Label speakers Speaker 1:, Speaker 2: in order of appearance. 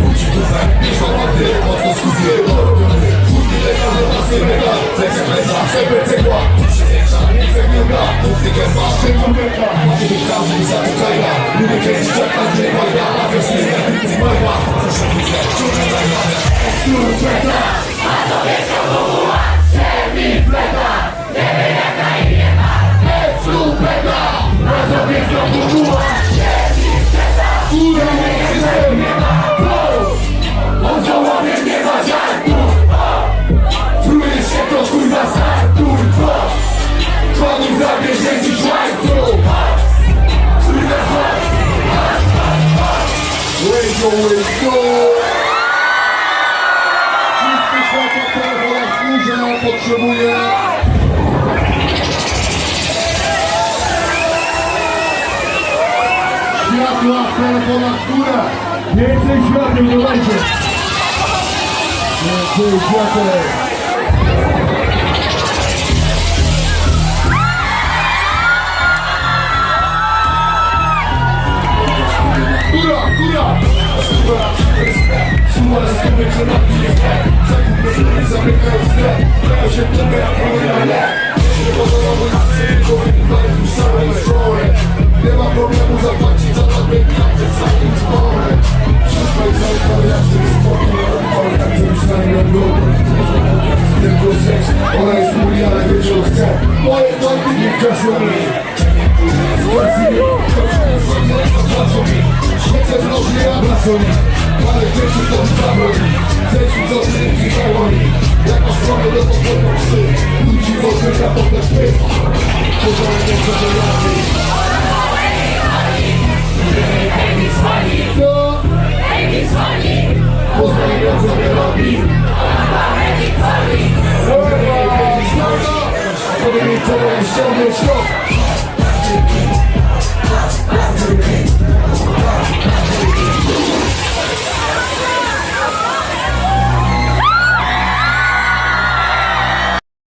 Speaker 1: Budzi dupę, nie szalony Mocno skupię, porobiony Chudy legalny, pasy mega Flexia meza, szeby cegła Przyjęcia, nie zagnięta Punkty gęba, szybko mega Macie być każdy za Ukraina Lubię kręcić jak Andrzej Wajda A wiosny, jak Ritzy Majda Proszę chwilę, ciągle najmane Łygo, łygo Wszyscy światła w telefonach kurze potrzebuje Światła w telefonach w górę
Speaker 2: Więcej świateł, dawajcie!
Speaker 1: Więcej świateł góra! Sklepy, że na mnie Zakupy, które zamykają sklep Dają się tobie, jak powiedziane Nie pozwolą na tylko Ale już same szkoły Nie ma problemu zapłacić za dobre pieniądze Samym zborem Wszystko jest ja w tym spokój Ale tak to już na mnie było Tylko seks, ona jest mój, ale wie, że chce. Moje nogi nie kaszą Pozwolenie co